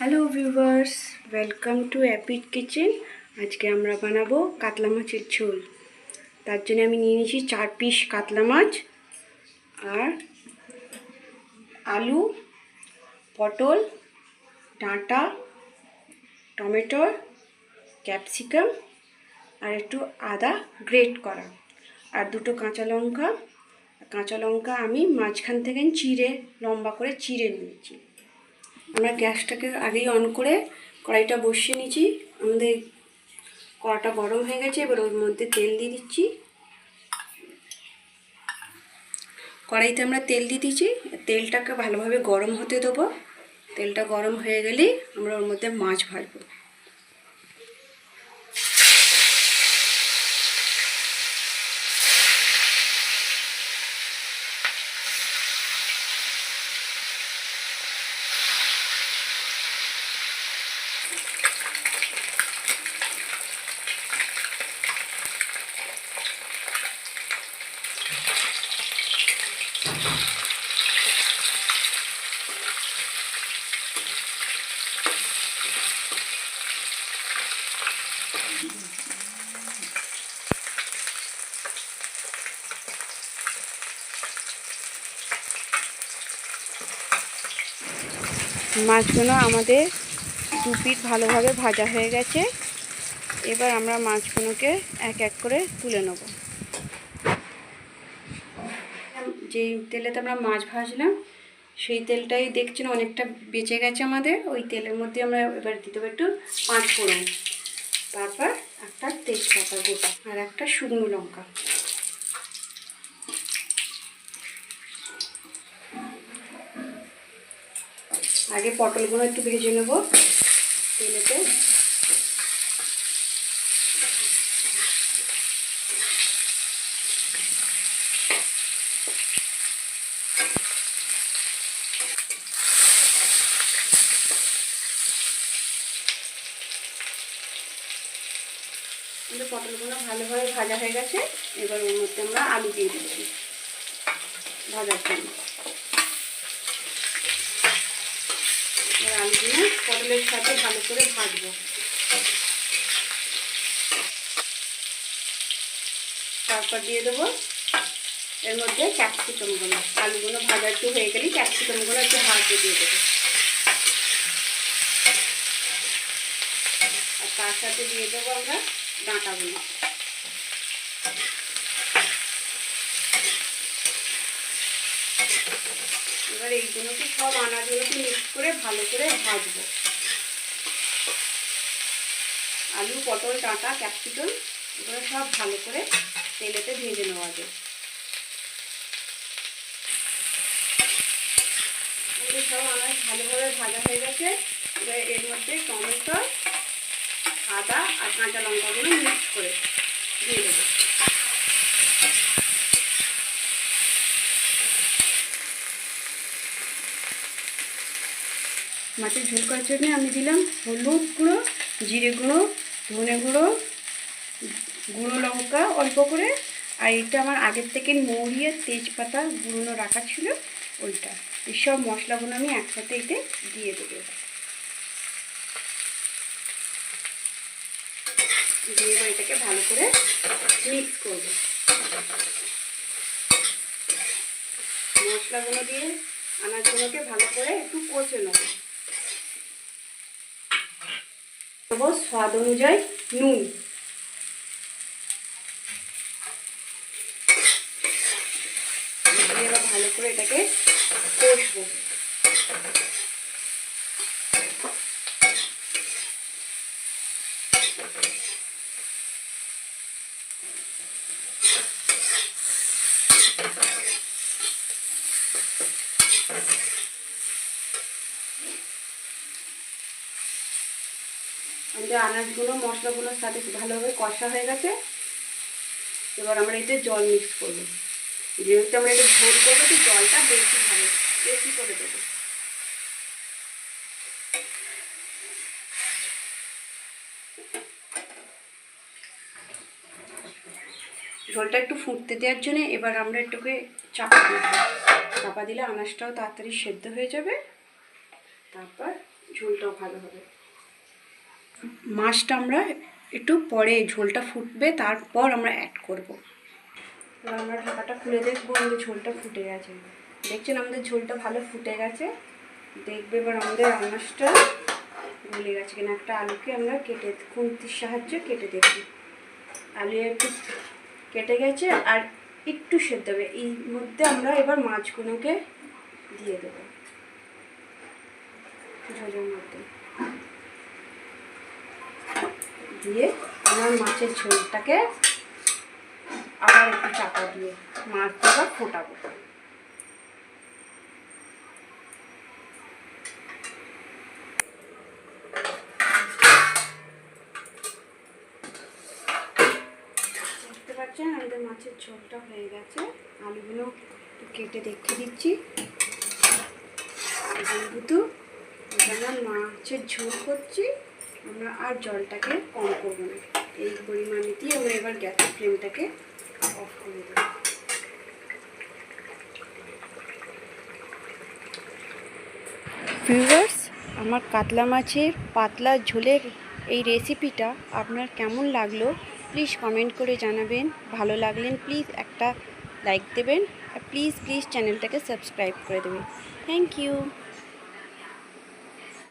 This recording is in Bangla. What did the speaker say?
হ্যালো ভিউয়ার্স ওয়েলকাম টু অ্যাপিড কিচেন আজকে আমরা বানাবো কাতলা মাছের ঝোল। তার জন্য আমি নিয়ে নিয়েছি চার পিস কাতলা মাছ আর আলু, পটল, ডাঁটা, টমেটো, ক্যাপসিকাম আর একটু আদা গ্রেট করা। আর দুটো কাঁচা লঙ্কা। কাঁচা লঙ্কা আমি মাঝখান থেকে চিড়ে, লম্বা করে চিড়ে নিয়েছি। আমরা গ্যাসটাকে আগেই অন করে কড়াইটা বসিয়ে নিয়েছি। আমাদের কড়াটা গরম হয়ে গেছে, এবার ওর মধ্যে তেল দিয়ে দিচ্ছি। কড়াইতে আমরা তেল দিয়ে দিচ্ছি তেলটাকে ভালোভাবে গরম হতে দেবো। তেলটা গরম হয়ে গেলেই আমরা ওর মধ্যে মাছ ভাজবো। মাছগুলো আমাদের দু পিঠ ভালোভাবে ভাজা হয়ে গেছে। এবার আমরা মাছগুলোকে এক এক করে তুলে নেব। যে তেলেতে আমরা মাছ ভাজলাম, সেই তেলটাই দেখছেন অনেকটা বেঁচে গেছে আমাদের। ওই তেলের মধ্যে আমরা এবার দিতে একটু পাঁচ ফোড়ন তারপর একটা তেজপাতা গোটা আর একটা শুকনো লঙ্কা। আগে পটলগুলো একটু ভেজে নেব তেলেতে। পটলগুলো ভালোভাবে ভাজা হয়ে গেছে। এবার ওর মধ্যে আমরা আলু দিয়ে দিচ্ছি। ভাজার জন্য এবার আলুগুলো পটলের সাথে ভালো করে ভাজবো। তারপর দিয়ে দেবো এর মধ্যে ক্যাপসিকামগুলো আলুগুলো ভাজা একটু হয়ে গেলেই ক্যাপসিকামগুলো একটু ভাজতে দিয়ে দেবো। আর তার সাথে দিয়ে দেবো আমরা ডাঁটাগুলো। এবার এইগুলোকে সব আনাজগুলোকে মিক্স করে ভালো করে ভাজবো। আলু, পটল, ডাঁটা ক্যাপসিকাম এগুলো সব ভালো করে তেলেতে ভেজে নেওয়া যায় সব আনাজ ভালোভাবে ভাজা হয়ে গেছে। এবার এর মধ্যে টমেটো, আদা আর কাঁচা লঙ্কাগুলো মিক্স করে দিয়ে দেবো মাছের ঝোল করার জন্য আমি দিলাম হলুদ গুঁড়ো, জিরে গুঁড়ো, ধনে গুঁড়ো গুঁড়ো লঙ্কা অল্প করে। আর এটা আমার আগের থেকে মৌরি তেজপাতা গুঁড়ো রাখা ছিল ওইটা। এইসব মশলাগুলো আমি একসাথে এতে দিয়ে দেবো। দিয়ে এটাকে ভালো করে মিক্স করব। মশলাগুলো দিয়ে আনাজগুলোকে ভালো করে একটু কষে নেব। দেবো স্বাদ অনুযায়ী নুন। ভালো করে এটাকে কষবো। আমাদের আনাজগুলো মশলাগুলোর সাথে ভালোভাবে কষা হয়ে গেছে। এবার আমরা এতে জল মিক্স করব। যেহেতু আমরা এটা ঝোল করব, তো জলটা বেশি ভালো, বেশি করে দেবো। ঝোলটা একটু ফুটতে দেওয়ার জন্য এবার আমরা একটুকে চাপা দেবো। চাপা দিলে আনাজটাও তাড়াতাড়ি সেদ্ধ হয়ে যাবে। তারপর ঝোলটাও ভালো হবে। মাছটা আমরা একটু পরে ঝোলটা ফুটবে, তারপর আমরা অ্যাড করব। আমরা ঢাকাটা খুলে দেখব, আমাদের ঝোলটা ফুটে গেছে। দেখছেন, আমাদের ঝোলটা ভালো ফুটে গেছে। দেখবে এবার আমাদের আনাজটা গলে গেছে কিনা। একটা আলুকে আমরা কেটে, খুন্তির সাহায্যে কেটে দেখি। আলু একটু কেটে গেছে আর একটু সেদ্ধ হবে। এই মধ্যে আমরা এবার মাছগুলোকে দিয়ে দেবো। ঝোলের মধ্যে। দিয়ে আমার মাছের ঝোলটাকে আবার একটু চাপা দিয়ে মাছ আবার ফোটাবো। পাচ্ছেন আমাদের মাছের ঝোলটা হয়ে গেছে। আলুগুলো একটু কেটে দেখে দিচ্ছি। মাছের ঝোল করছি। আমরা আর জলটাকে কম করব না। এই পরিমাণেতেই আমরা এবার গ্যাসের ফ্লেমটাকে অফ করে দেবো। ভিউয়ার্স আমার কাতলা মাছের পাতলা ঝোলের এই রেসিপিটা আপনার কেমন লাগল প্লিজ কমেন্ট করে জানাবেন। ভালো লাগলেন প্লিজ একটা লাইক দেবেন আর প্লিজ প্লিজ চ্যানেলটাকে সাবস্ক্রাইব করে দেবেন। Thank you